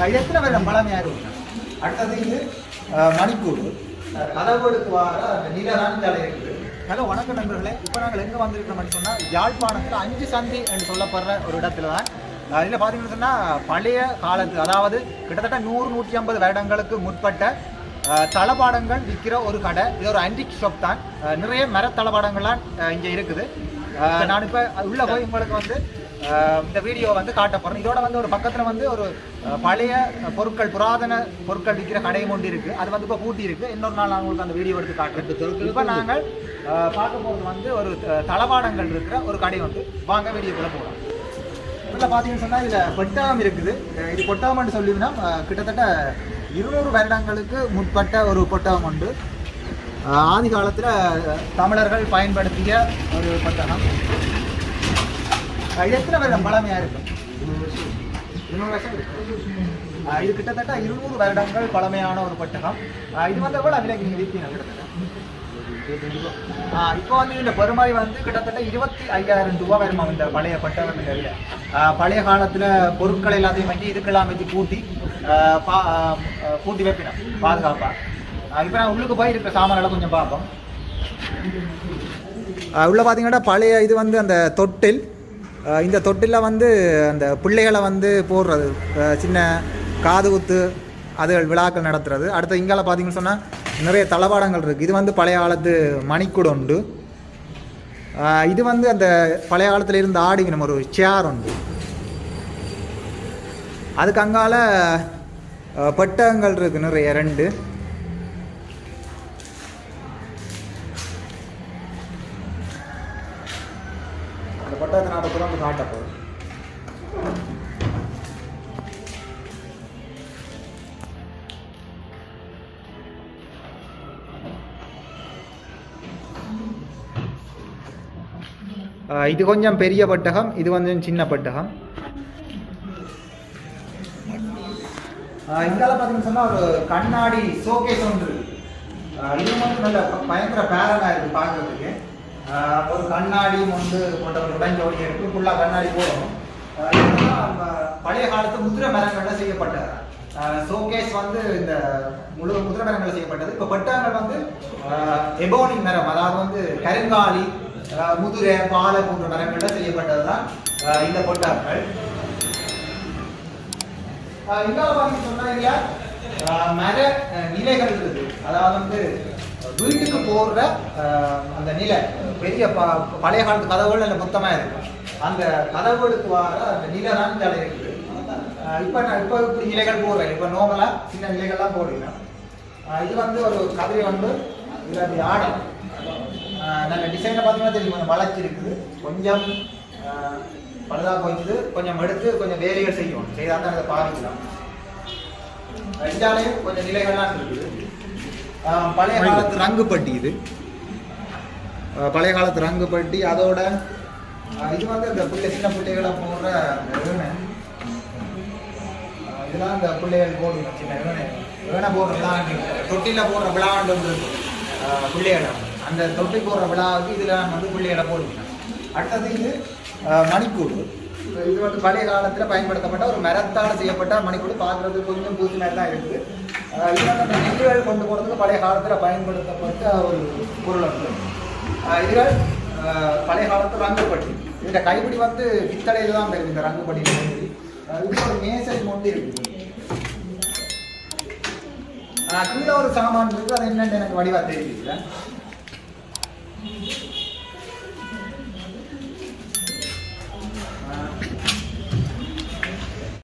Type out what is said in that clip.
இது எத்தனை பேர் பழமையாக இருக்கும் அடுத்தது இது மணிக்கூடு. அஹ், கதவுகளுக்கு வார நீலரான் தலை இருக்குது ஹலோ வணக்கம் நண்பர்களே. இப்போ நாங்கள் எங்கே வந்திருக்கிறோம்னு சொன்னால் யாழ்ப்பாணத்தில் அஞ்சு சந்தி என்று சொல்லப்படுற ஒரு இடத்துல தான் இதில் பார்த்தீங்கன்னு சொன்னால் பழைய காலத்து அதாவது கிட்டத்தட்ட நூறு நூற்றி ஐம்பது வருடங்களுக்கு முற்பட்ட தளபாடங்கள் விற்கிற ஒரு கடை. இது ஒரு ஆன்டிக் ஷாப் தான். நிறைய மர தளபாடங்கள்லாம் இங்கே இருக்குது. நான் இப்போ உள்ளே போய் உங்களுக்கு வந்து இந்த வீடியோ வந்து காட்ட இதோட வந்து ஒரு பக்கத்தில் வந்து ஒரு பழைய பொருட்கள் புராதன பொருட்கள் விற்கிற கடையும் ஒன்று இருக்குது அது வந்து இப்போ பூட்டி இருக்குது இன்னொரு நாள் நான் உங்களுக்கு அந்த வீடியோ எடுத்து காட்டுறேன். இப்போ நாங்கள் பார்க்க போகிறது வந்து ஒரு அஹ், தளபாடங்கள் இருக்கிற ஒரு கடை வந்து வாங்க வீடியோக்குள்ளே போகலாம் இதில் பார்த்தீங்கன்னு சொன்னால் இதில் பொட்டகம் இருக்குது. இது பொட்டகம்னு சொல்லினா கிட்டத்தட்ட இருநூறு வருடங்களுக்கு முற்பட்ட ஒரு பொட்டகம் உண்டு. ஆதி காலத்தில் தமிழர்கள் பயன்படுத்திய ஒரு இது எத்தனை வருடம் பழமையாக இருக்கும் இது கிட்டத்தட்ட இருநூறு வருடங்கள் பழமையான ஒரு பட்டகம். இது வந்து எவ்வளோ விலைக்கு நீங்கள் விற்பீங்க கிட்டத்தட்ட? இப்போ வந்து இந்த பெருமாய் வந்து கிட்டத்தட்ட இருபத்தி ஐயாயிரம் ரூபாய் வருமா இந்த பழைய பட்டகம் இந்த பழைய காலத்தில் பொருட்கள் எல்லாத்தையும் வச்சு இதுக்கெல்லாம் வச்சு பூட்டி பா- ஆ, பூட்டி வைப்பினோம் இப்போ நான் உள்ளுக்கு போய் இருக்கிற சாமானெல்லாம் கொஞ்சம் பார்ப்போம். உள்ளே உள்ள பார்த்தீங்கன்னா பழைய இது வந்து அந்த தொட்டில் இந்த தொட்டில வந்து அந்த பிள்ளைகளை வந்து போடுறது சின்ன காது குத்து அது விழாக்கள் நடத்துறது. அடுத்து இங்கால பார்த்தீங்கன்னு சொன்னால் நிறைய தளபாடங்கள் இருக்குது இது வந்து பழைய காலத்து மணிக்கூடம் உண்டு. இது வந்து அந்த பழைய காலத்தில் இருந்த ஆடிக்கணும் ஒரு சேர் உண்டு. அதுக்கு அங்கால பட்டகங்கள் பெட்டகங்கள் இருக்குது நிறைய ரெண்டு. அந்த பட்டகத்தை நான் வந்து காட்ட போகுது இது கொஞ்சம் பெரிய பட்டகம் இது கொஞ்சம் சின்ன பட்டகம். இந்தால பார்த்தீங்கன்னு சொன்னால் ஒரு கண்ணாடி ஷோகேஸ் ஒன்று. இது மட்டும் நல்ல பயங்கர பேரலாக இருக்குது பார்க்கறதுக்கு. ஒரு கண்ணாடி வந்து போன்ற ஒரு உடஞ்சோடி ஃபுல்லாக கண்ணாடி போடணும் பழைய காலத்து முதிரை மரங்கள்ல செய்யப்பட்டது. ஷோகேஸ் வந்து இந்த முழு முதிரை மரங்கள் செய்யப்பட்டது. இப்போ பட்டகங்கள் வந்து எபோனி மரம் அதாவது வந்து கருங்காலி முதிரை முதுரை பாலை போன்ற மரங்கள்ல செய்யப்பட்டது தான் இந்த பொட்டாக்கள் இன்னொரு பாத்தீங்க சொன்னா இல்லையா மர நிலைகள் இருக்குது. அதாவது வந்து வீட்டுக்கு போடுற அந்த நிலை. பெரிய ப- பழைய காலத்து கதவுகள் நல்ல மொத்தமா இருக்கும். அந்த கதவுகளுக்கு வர அந்த நிலை தான் இந்த இருக்குது. இப்போ நான் இப்போ இப்படி நிலைகள் போடுறேன். இப்போ நோமலாக சின்ன நிலைகள்லாம் போடுறேன் இது வந்து ஒரு கதிரை வந்து இது அப்படி ஆடம். நல்ல டிசைனை பார்த்தீங்கன்னா தெரியும். கொஞ்சம் வளர்ச்சி இருக்குது. கொஞ்சம் பழுதாக போயிடுது கொஞ்சம் எடுத்து கொஞ்சம் வேலைகள் செய்யும் செய்தால் தான் அதை பாதிக்கலாம். ரெண்டாலையும் கொஞ்சம் நிலைகள்லாம் இருக்குது. பழைய காலத்து ரங்கு பட்டி இது பழைய காலத்து ரங்கு பட்டி அதோட இது வந்து இந்த பிள்ளை சின்ன பிள்ளைகளை போடுற இதெல்லாம் இந்த பிள்ளைகள் போடுங்க சின்ன வீணை. வீணை போடுறதுலாம் தொட்டில போடுற விழாண்டு வந்து பிள்ளைகளை அந்த தொட்டி போடுற விழாவுக்கு இதில் வந்து பிள்ளைகளை போடுங்க அடுத்தது இது மணிக்கூடு. இது வந்து பழைய காலத்தில் பயன்படுத்தப்பட்ட ஒரு மரத்தால் செய்யப்பட்ட மணிக்கூடு. பார்க்குறது கொஞ்சம் பூசி மாதிரி தான் இருக்குது. ஆஹ், இது அந்த கொண்டு போகிறதுக்கு பழைய காலத்தில் பயன்படுத்தப்பட்ட ஒரு பொருள் வந்து ஆஹ், இதுகள் பழைய காலத்து ரங்குப்பட்டி. இந்த கைப்பிடி வந்து பித்தளையில் தான் இருக்கு இந்த ரங்குப்பட்டி கைப்பிடி. இது ஒரு மேசை கொண்டு இருக்குது. கீழே ஒரு சாமான் இருக்குது. அது என்னென்னு எனக்கு வடிவாக தெரியல